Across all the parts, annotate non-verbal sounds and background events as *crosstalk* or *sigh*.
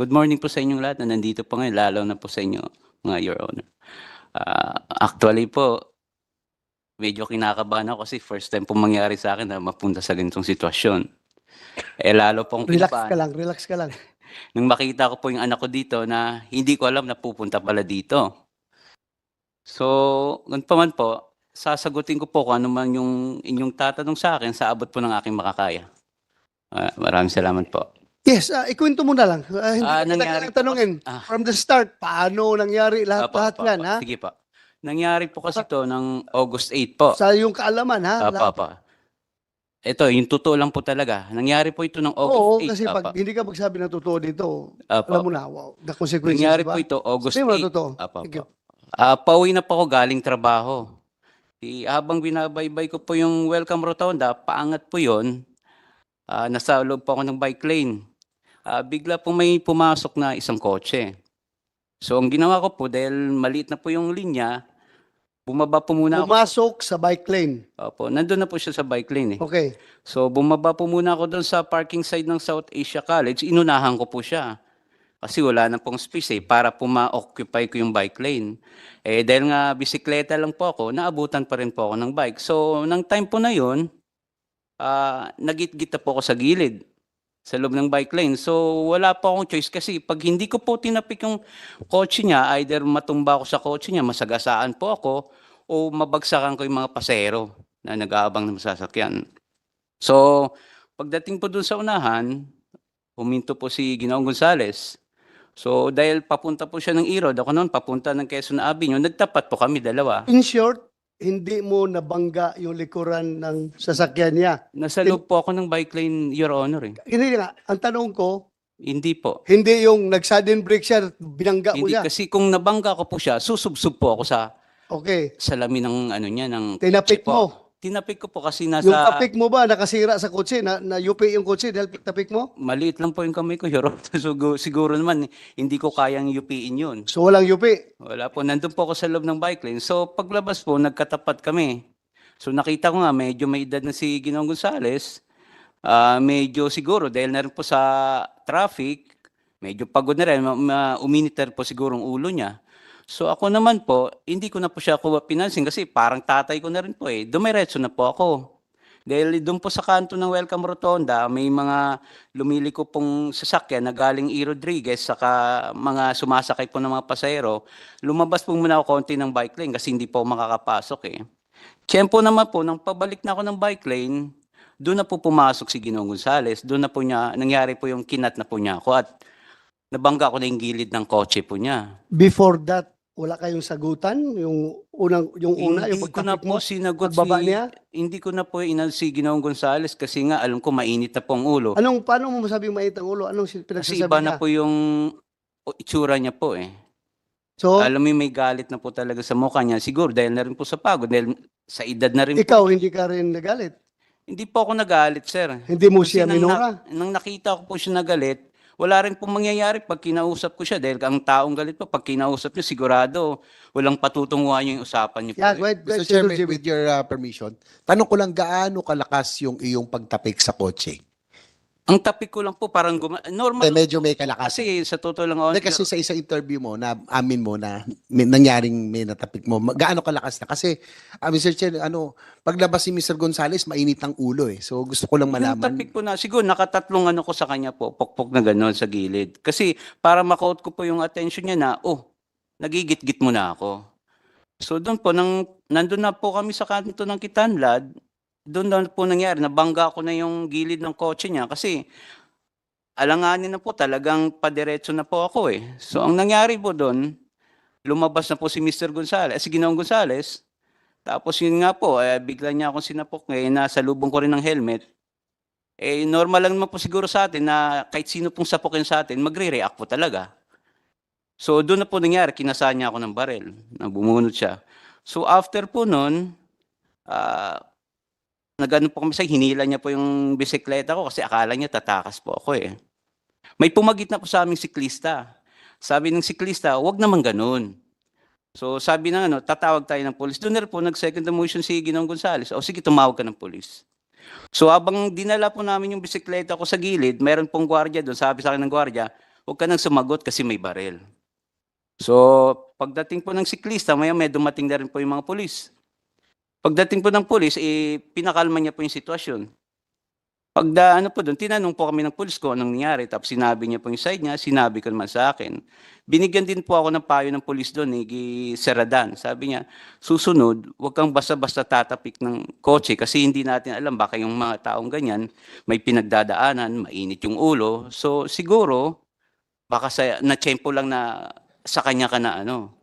Good morning po sa inyong lahat na nandito po ngayon, lalo na po sa inyo, mga Your Honor. Ah, actually po, medyo kinakabahan ako kasi first time po mangyari sa akin na mapunta sa ganitong sitwasyon. Eh lalo pong Relax kinabahan ka lang, relax ka lang. *laughs* nung makita ko po yung anak ko dito na hindi ko alam na pupunta pala dito. So, ganun pa man po, sasagutin ko po kung ano man yung inyong tatanong sa akin sa abot po ng aking makakaya. Ah, maraming salamat po. Yes, ah, ikwento mo na lang. Ah, hindi kita nangyari po tanungin. kasi- ah. From the start, paano nangyari lahat, Apo, lahat apo, yan, apo. ha? Sige po. Nangyari po kasi to ng August 8 po. Sa yung kaalaman, ha? Apo, Lahat- apo. Ito, yung totoo lang po talaga. Nangyari po ito ng August Oo, 8. kasi Apo, pag hindi ka magsabi ng totoo dito, apo. alam mo na, wow, the consequences, Nangyari diba? po ito August na 8. totoo. Sige. apo. Ah, pauwi na po ako galing trabaho. Di, habang binabaybay ko po yung welcome rotonda, paangat po yon. Ah, nasa loob po ako ng bike lane. Ah, bigla po may pumasok na isang kotse. So ang ginawa ko po, dahil maliit na po yung linya, bumaba po muna ako. Pumasok sa bike lane. Opo, nandun na po siya sa bike lane eh. Okay. So bumaba po muna ako doon sa parking side ng South Asia College. Inunahan ko po siya. Kasi wala na pong space eh, para po ma-occupy ko yung bike lane. Eh dahil nga bisikleta lang po ako, naabutan pa rin po ako ng bike. So nang time po na yun, ah nagit-git na po ako sa gilid sa loob ng bike lane. So wala po akong choice kasi pag hindi ko po tinapik yung kotse niya, either matumba ako sa kotse niya, masagasaan po ako, o mabagsakan ko yung mga pasero na nag-aabang ng sasakyan. So, pagdating po dun sa unahan, huminto po si Ginoong Gonzales. So, dahil papunta po siya ng Irod, ako noon papunta ng Quezon Avenue, nagtapat po kami dalawa. In short, hindi mo nabangga yung likuran ng sasakyan niya. Nasa loob po ako ng bike lane, Your Honor. Eh. Hindi nga, ang tanong ko, Hindi po. hindi yung nag-sudden brake siya, binangga mo Hindi kasi kung nabangga ko po siya, susubsub po ako sa Okay. salamin ng ano niya ng Tinapik kotse po. mo. Tinapik ko po kasi Yung nasa tapik mo ba nakasira sa kotse? Na, na UP yung kotse dahil tapik mo? maliit lang po yung kamay ko, *laughs* Your Honor. So, gu- siguro naman hindi ko kayang yupiin yun. So walang UP. Wala po. Nandun po ako sa loob ng bike lane. So, paglabas po, nagkatapat kami. So, nakita ko nga, medyo may edad na si Ginoong Gonzales. Ah, medyo siguro, dahil na rin po sa traffic, medyo pagod na rin, ma- ma- uminit na rin po siguro ang ulo niya. So, ako naman po, hindi ko na po siya kuha pinansin kasi parang tatay ko na rin po eh. Dumiretso na po ako. Dahil doon po sa kanto ng Welcome Rotonda, may mga lumiliko pong sasakyan na galing E. Rodriguez saka mga sumasakay po ng mga pasahero. Lumabas po muna ako konti ng bike lane kasi hindi po ako makakapasok eh. Tiyempo naman po, nang pabalik na ako ng bike lane, doon na po pumasok si Ginoong Gonzales. Doon na po niya, nangyari po yung kinat na po niya ako at nabangga ko na yung gilid ng kotse po niya. Before that, wala kayong sagutan? Yung unang, yung una, hindi yung ko na po mo? sinagot pagbaba si, niya? hindi ko na po inal si Ginoong Gonzales kasi nga alam ko mainit na po ang ulo. Anong, paano mo masabing mait ang ulo? Anong sin- Kasi pinagsasabi iba niya? na po yung o, itsura niya po eh. So, Alam mo yung may galit na po talaga sa mukha niya. Siguro dahil na rin po sa pagod, dahil sa edad na rin po. ikaw, hindi ka rin nagalit. Hindi po ako nagalit, sir. Hindi mo Kasi siya nang, minura. nang nakita ko po siya nagalit, wala rin pong mangyayari pag kinausap ko siya. Dahil ang taong galit po, pag kinausap niyo, sigurado walang patutunguhan yung usapan niyo. Yeah, ahead, go Mr. Chairman, with your uh, permission, tanong ko lang gaano kalakas yung iyong pagtapik sa kotse? Ang tapik ko lang po, parang guma- normal. Eh, medyo may kalakas. Kasi sa totoo lang, Hindi, kasi sa isang interview mo, na amin mo na may, nangyaring may natapik mo, ma- gaano kalakas na? Kasi, ah, Mr. Chair, ano, paglabas si Mr. Gonzales, mainit ang ulo eh. So, gusto ko lang Yung malaman. tapik po na, siguro nakatatlong ano ko sa kanya po, pokpok na gano'n sa gilid. Kasi para makaught ko po yung attention niya na, oh, nagigit-git mo na ako. So doon po, nang, nandun na po kami sa kanto ng Kitanlad, doon na po nangyari, nabangga ko na yung gilid ng kotse niya kasi alanganin na po, talagang padiretso na po ako eh. So ang nangyari po doon, lumabas na po si Mr. Gonzales, eh, si Ginoong Gonzales, tapos yun nga po, eh, bigla niya akong sinapok ngayon, nasa lubong ko rin ng helmet. Eh, normal lang naman po siguro sa atin na kahit sino pong sapokin sa atin, magre-react po talaga. So, doon na po nangyari, kinasaan niya ako ng barel, na bumunot siya. So, after po nun, ah, nagano po kami sa hinila niya po yung bisikleta ko kasi akala niya tatakas po ako eh. May pumagit na po sa aming siklista. Sabi ng siklista, wag naman ganun. So sabi ng ano, tatawag tayo ng polis. Doon na po nag-second motion si Ginong Gonzales. O sige, tumawag ka ng polis. So habang dinala po namin yung bisikleta ko sa gilid, meron pong gwardiya doon. Sabi sa akin ng gwardiya, huwag ka nang sumagot kasi may baril. So, pagdating po ng siklista, maya may dumating na rin po yung mga pulis. Pagdating po ng pulis, eh, pinakalma niya po yung sitwasyon. Pagda, ano po doon, tinanong po kami ng pulis ko anong nangyari. Tapos sinabi niya po yung side niya, sinabi ko naman sa akin. Binigyan din po ako ng payo ng pulis doon, ni Gi Seradan. Sabi niya, susunod, huwag kang basta-basta tatapik ng kotse kasi hindi natin alam baka yung mga taong ganyan may pinagdadaanan, mainit yung ulo. So siguro, baka sa, na-tsempo lang na sa kanya ka na ano.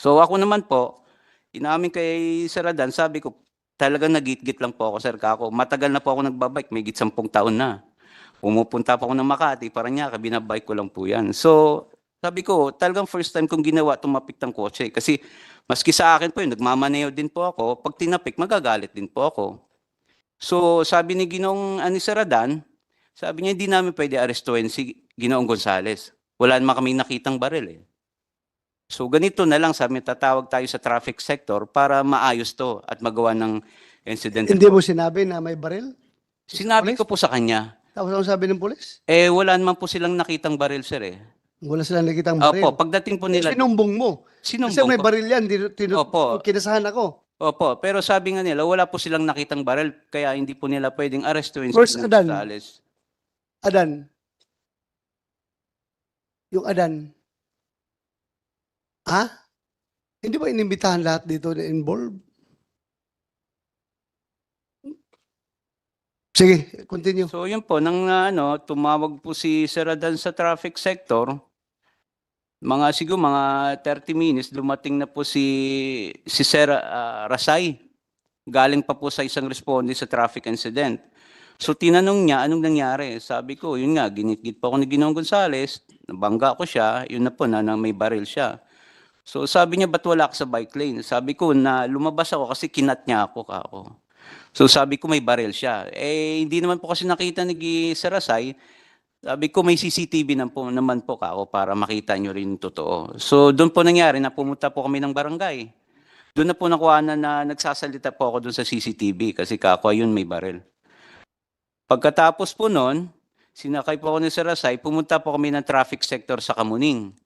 So ako naman po, inamin kay Seradan, sabi ko, talagang nagitgit lang po ako, sir, kako. Matagal na po ako nagbabike, may git sampung taon na. Pumupunta po ako ng Makati, parang niya, binabike ko lang po yan. So, sabi ko, talagang first time kong ginawa tumapik ng kotse. Kasi, maski sa akin po yun, nagmamaneo din po ako. Pag tinapik, magagalit din po ako. So, sabi ni Ginong ani Seradan, sabi niya, hindi namin pwede arestuhin si Ginoong Gonzales. Wala naman kami nakitang baril eh. So ganito na lang sabi niya, tatawag tayo sa traffic sector para maayos to at magawa ng incident. Hindi mo sinabi na may baril? Sinabi ko po sa kanya, Tapos ang sabi ng pulis? eh wala naman po silang nakitang baril sir eh. Wala silang nakitang baril. Opo, pagdating po nila, Sinumbong mo. sinumbong Kasi may ko. baril yan. Tinu, Opo. Kinasahan ako. Opo, pero sabi nga nila, wala po silang nakitang baril, kaya hindi po nila pwedeng arestuin Where's si Adan? Adan. Yung Adan. Ha? Hindi ba inimbitahan lahat dito na involved? Sige, continue. So yun po, nang uh, ano, tumawag po si Sir Adan sa traffic sector, mga siguro mga 30 minutes, dumating na po si, si Sir ah, Rasay. Galing pa po sa isang responde sa traffic incident. So tinanong niya, anong nangyari? Sabi ko, yun nga, ginitgit pa ako ni Ginoong Gonzales, nabangga ko siya, yun na po na, na may baril siya. So sabi niya, ba't wala ka sa bike lane? Sabi ko, na lumabas ako kasi kinat niya ako kako. So sabi ko, may baril siya. Eh, hindi naman po kasi nakita ni Sarasay. Sabi ko, may CCTV na po, naman po kako para makita nyo rin totoo. So doon po nangyari na pumunta po kami ng barangay. Doon na po nakuha na, na nagsasalita po ako doon sa CCTV kasi kako, ayun may baril. Pagkatapos po noon, sinakay po ako ni Sarasay, pumunta po kami ng traffic sector sa Kamuning.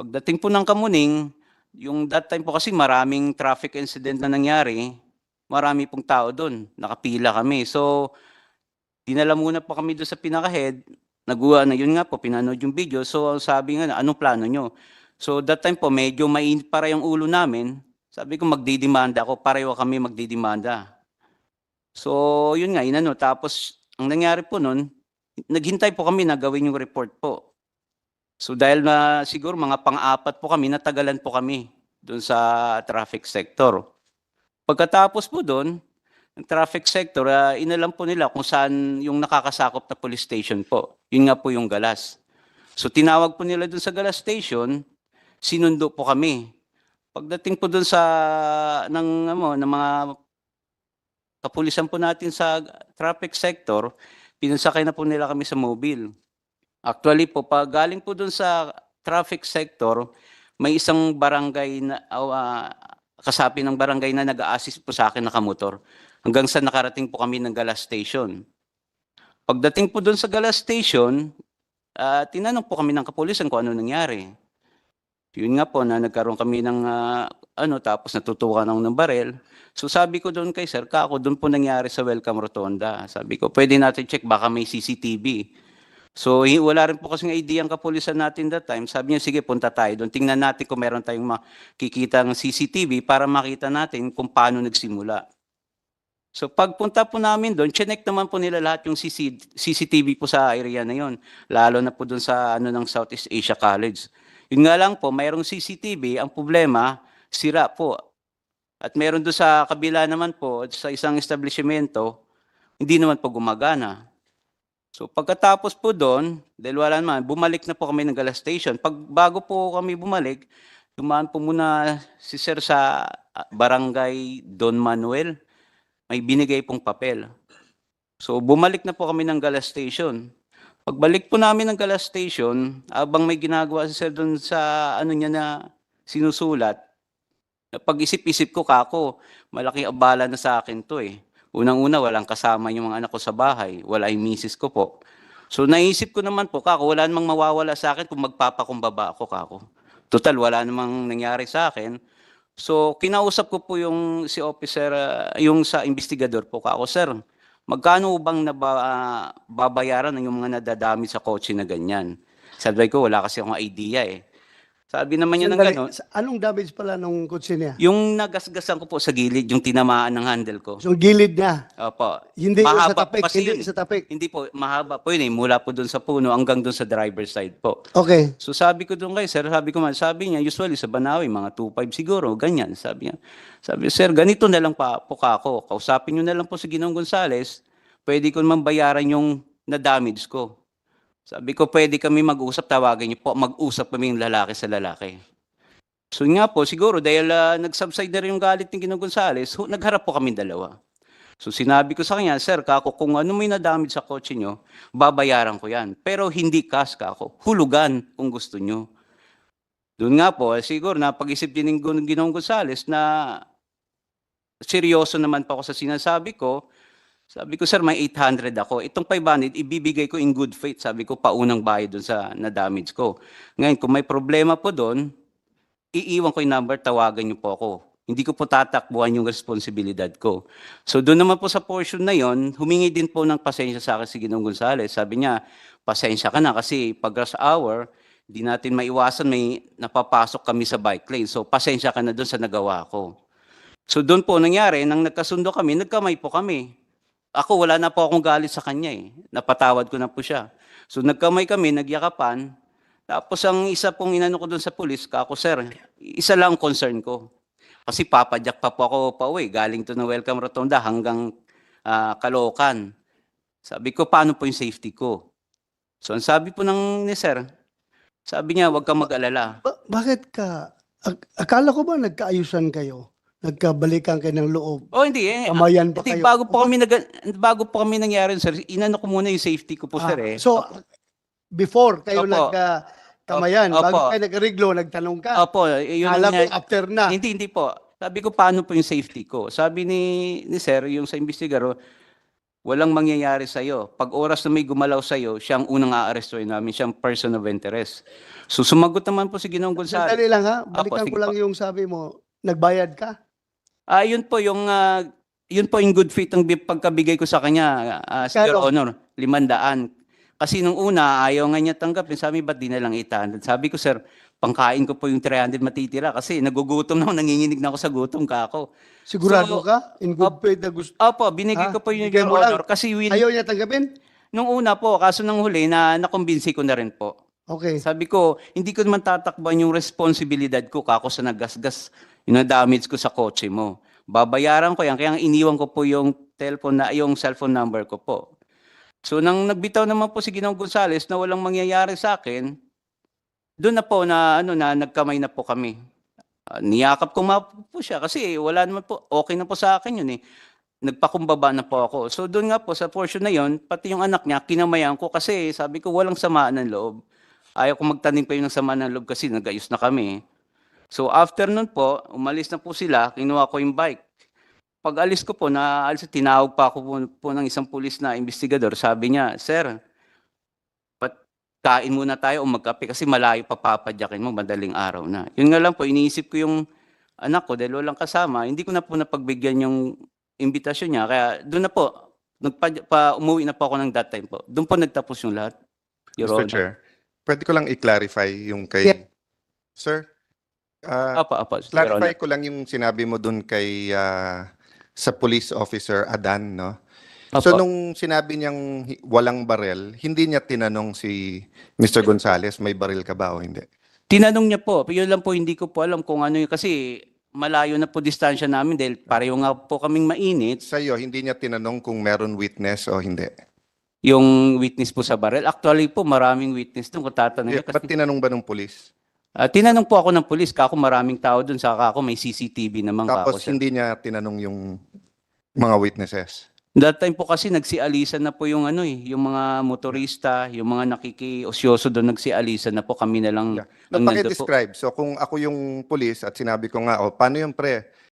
Pagdating po ng Kamuning, yung that time po kasi maraming traffic incident na nangyari, marami pong tao doon, nakapila kami. So, dinala muna po kami doon sa pinaka-head, naguha na yun nga po, pinanood yung video. So, sabi nga, anong plano nyo? So, that time po, medyo mainit para yung ulo namin. Sabi ko, magdidemanda ako, pareho kami magdidemanda. So, yun nga, inano. Tapos, ang nangyari po nun, naghintay po kami na gawin yung report po. So, dahil na siguro mga pang-apat po kami, natagalan po kami doon sa traffic sector. Pagkatapos po doon, ng traffic sector, ah, inalam po nila kung saan yung nakakasakop na police station po. Yun nga po yung Galas. So, tinawag po nila doon sa Galas station, sinundo po kami. Pagdating po doon sa ng ano, ng mga kapulisan po natin sa traffic sector, pinansakay na po nila kami sa mobile. Actually po, pag galing po doon sa traffic sector, may isang barangay na, uh, kasapi ng barangay na nag-assist po sa akin nakamotor. Hanggang sa nakarating po kami ng Galas Station. Pagdating po doon sa Galas Station, ah, tinanong po kami ng kapulisan kung ano nangyari. Yun nga po na nagkaroon kami ng ah, ano tapos natutukan ako ng barel. So sabi ko doon kay Sir Kako, doon po nangyari sa Welcome Rotonda. Sabi ko, pwede natin check baka may CCTV. So wala rin po kasing idea ang kapulisan natin that time. Sabi niya, sige punta tayo doon. Tingnan natin kung meron tayong makikita ng CCTV para makita natin kung paano nagsimula. So pagpunta po namin doon, chinek naman po nila lahat yung CC, CCTV po sa area na yon, lalo na po doon sa ano ng Southeast Asia College. Yun nga lang po, mayroong CCTV, ang problema, sira po. At meron doon sa kabila naman po, sa isang establishmento, hindi naman po gumagana. So pagkatapos po doon, dahil wala naman, bumalik na po kami ng Galas Station. Pag bago po kami bumalik, dumaan po muna si Sir sa ah, barangay Don Manuel may binigay pong papel. So bumalik na po kami ng Galas Station. Pagbalik po namin ng Galas Station, abang may ginagawa si Sir doon sa ano niya na sinusulat, pag-isip-isip ko kako, malaki abala na sa akin to eh. Unang-una, walang kasama yung mga anak ko sa bahay. Wala yung misis ko po. So naisip ko naman po, kako, wala namang mawawala sa akin kung magpapakumbaba ako, kako. Total, wala namang nangyari sa akin. So kinausap ko po yung si officer, ah, yung sa investigador po, kako, sir, magkano bang naba, ah, babayaran ng yung mga nadadami sa kotse na ganyan? Sabi ko, wala kasi akong idea eh. Sabi naman niya ng Sandali, gano'n, sa- Anong damage pala nung kotse niya? yung nagasgasan ko po sa gilid, yung tinamaan ng handle ko. So gilid niya. Opo. Hindi yung sa tapik. kasi Hindi yun. sa tapik. Hindi po, mahaba po yun eh. Mula po doon sa puno hanggang doon sa driver's side po. Okay. So sabi ko doon kay sir, sabi ko man, sabi niya, usually sa Banawi, mga 2.5 siguro, ganyan. Sabi niya, sabi sir, ganito na lang pa po ako. Kausapin niyo na lang po si Ginong Gonzales, pwede ko naman bayaran yung na-damage ko. Sabi ko, pwede kami mag-usap, tawagan niyo po, mag-usap kami yung lalaki sa lalaki. So nga po, siguro dahil ah, nag-subside na rin yung galit ni Ginong Gonzales, hu- nagharap po kami dalawa. So sinabi ko sa kanya, Sir, kako, kung ano may nadamage sa kotse nyo, babayaran ko yan. Pero hindi cash kako, hulugan kung gusto nyo. Doon nga po, eh, siguro napag-isip din ng Ginoong Gonzales na seryoso naman pa ako sa sinasabi ko. Sabi ko, sir, may 800 ako. Itong 500, ibibigay ko in good faith. Sabi ko, paunang bayad doon sa na-damage ko. Ngayon, kung may problema po doon, iiwan ko yung number, tawagan niyo po ako. Hindi ko po tatakbuhan yung responsibilidad ko. So doon naman po sa portion na yon, humingi din po ng pasensya sa akin si Ginong Gonzales. Sabi niya, pasensya ka na kasi pag rush hour, di natin maiwasan may napapasok kami sa bike lane. So pasensya ka na doon sa nagawa ko. So doon po nangyari, nang nagkasundo kami, nagkamay po kami. Ako, wala na po akong galit sa kanya eh. Napatawad ko na po siya. So nagkamay kami, nagyakapan. Tapos ang isa pong inano ko doon sa pulis, kako sir, isa lang ang concern ko. Kasi papadyak pa po ako pa uwi, galing to ng Welcome Rotonda hanggang ah, Caloocan. Sabi ko, paano po yung safety ko? So ang sabi po ng ni sir, sabi niya, huwag kang mag-alala. Ba- bakit ka? ak- akala ko ba nagkaayusan kayo? Nagkabalikan kayo ng loob? Oh, hindi eh. Kamayan pa Hindi, kayo? bago po kami nag bago po kami nangyari, sir, inano ko muna yung safety ko po, Ah, sir eh. So, before kayo Opo. nagkamayan, Opo. bago kayo nagreglo, nagtanong ka. Opo, yun ang Akala ko nangyari- after na. Hindi, hindi po. Sabi ko, paano po yung safety ko? Sabi ni, ni sir, yung sa investigaro, walang mangyayari sa'yo. Pag oras na may gumalaw sa'yo, siya ang unang aarestuin namin, siyang person of interest. So sumagot naman po si Ginong Gonzales. Sandali lang ha, balikan sige ko lang po. yung sabi mo, nagbayad ka? Ah, yun po yung ah, yun po yung good faith ang bi- pagkabigay ko sa kanya, ah, Your Kano? Honor, limandaan. Kasi nung una, ayaw nga niya tanggapin. Sabi, ba't di na lang 800? Sabi ko, sir, pangkain ko po yung 300 matitira kasi nagugutom na ako, nanginginig na ako sa gutom ka ako. Sigurado So, ka? In good faith na gusto? Opo, binigay Ah, ko po yung bigay Your mo lang. Honor. Kasi win, Ayaw niya tanggapin? nung una po, kaso nang huli, na nakumbinsi ko na rin po. Okay. Sabi ko, hindi ko naman tatakban yung responsibilidad ko kako sa nagasgas, yung na-damage ko sa kotse mo. Babayaran ko yan, kaya iniwan ko po yung telephone na, yung cellphone number ko po. So nang nagbitaw naman po si Ginong Gonzales na walang mangyayari sa akin, doon na po na ano na nagkamay na po kami. Ah, niyakap ko po siya kasi wala naman po okay na po sa akin yun eh. Nagpakumbaba na po ako. So doon nga po sa portion na yon, pati yung anak niya kinamayan ko kasi sabi ko walang samaan ng loob. Ayaw ko magtanim pa yun ng sama ng loob kasi nagayos na kami. So after nun po, umalis na po sila, kinuha ko yung bike. Pag alis ko po, na alis, tinawag pa ako po, po ng isang pulis na investigador. Sabi niya, Sir, kain muna tayo o magkape kasi malayo pa papadyakin mo, madaling araw na. Yun nga lang po, iniisip ko yung anak ko dahil walang kasama, hindi ko na po napagbigyan yung imbitasyon niya. Kaya doon na po, nagpa, pa, umuwi na po ako ng that time po. Doon po nagtapos yung lahat. Your Mr. Honor. Chair, pwede ko lang i-clarify yung kay... Yeah. Sir, ah, Apa, apa. Clarify ko lang yung sinabi mo dun kay ah, sa police officer Adan, no? So Apa. nung sinabi niyang walang barel, hindi niya tinanong si Mr. Gonzales, may baril ka ba o hindi? Tinanong niya po, yun lang po hindi ko po alam kung ano yun kasi malayo na po distansya namin dahil pareho nga po kaming mainit. Sa iyo, hindi niya tinanong kung meron witness o hindi. Yung witness po sa barrel. Actually po, maraming witness doon kung tatanungin. Yeah, Ba't Kasi, tinanong ba ng police? Ah, tinanong po ako ng polis, kako maraming tao doon, saka ako may CCTV naman kako. Tapos sir. hindi niya tinanong yung mga witnesses. That time po kasi nagsialisan na po yung ano eh, yung mga motorista, yung mga nakikiosyoso doon nagsialisan na po kami na lang Yeah. ang describe So kung ako yung police at sinabi ko nga, oh, paano yung pre?